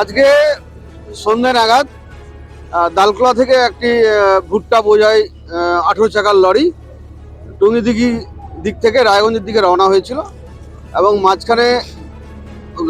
আজকে সন্ধ্যে নাগাদ দালকোলা থেকে একটি ভুট্টা বোঝাই আঠেরো চাকার লরি টুঙ্গিদিঘি দিক থেকে রায়গঞ্জের দিকে রওনা হয়েছিল এবং মাঝখানে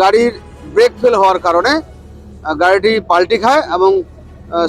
গাড়ির ব্রেক ফেল হওয়ার কারণে গাড়িটি পাল্টি খায় এবং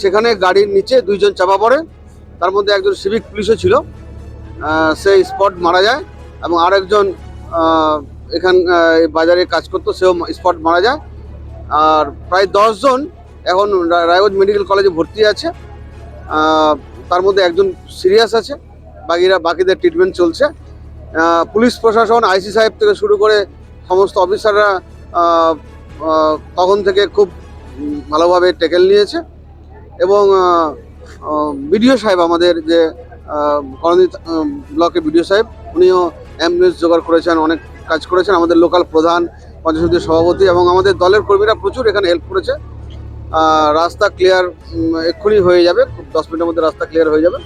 সেখানে গাড়ির নিচে দুইজন চাপা পড়ে। তার মধ্যে একজন সিভিক পুলিশও ছিল। সে স্পট মারা যায় এবং আরেকজন এখান বাজারে কাজ করতো, সেও স্পট মারা যায়। আর প্রায় দশজন এখন রায়গঞ্জ মেডিকেল কলেজে ভর্তি আছে। তার মধ্যে একজন সিরিয়াস আছে, বাকিরা, বাকিদের ট্রিটমেন্ট চলছে। পুলিশ প্রশাসন, আইসি সাহেব থেকে শুরু করে সমস্ত অফিসাররা তখন থেকে খুব ভালোভাবে টেকেল নিয়েছে। এবং বিডিও সাহেব আমাদের যে করণী ব্লকের বিডিও সাহেব, উনিও অ্যাম্বুলেন্স জোগাড় করেছেন অনেক কাজ করেছেন আমাদের লোকাল প্রধান পঞ্চায়েত সভাপতি এবং আমাদের দলের কর্মীরা প্রচুর এখানে হেল্প করেছে। রাস্তা ক্লিয়ার এক্ষুনি হয়ে যাবে দশ মিনিটের মধ্যে রাস্তা ক্লিয়ার হয়ে যাবে।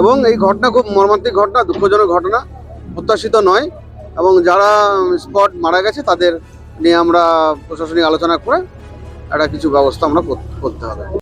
এবং এই ঘটনা খুব মর্মান্তিক ঘটনা, দুঃখজনক ঘটনা, প্রত্যাশিত নয়। এবং যারা স্পট মারা গেছে, তাদের নিয়ে আমরা প্রশাসনিক আলোচনা করে একটা কিছু ব্যবস্থা আমরা করতে হবে।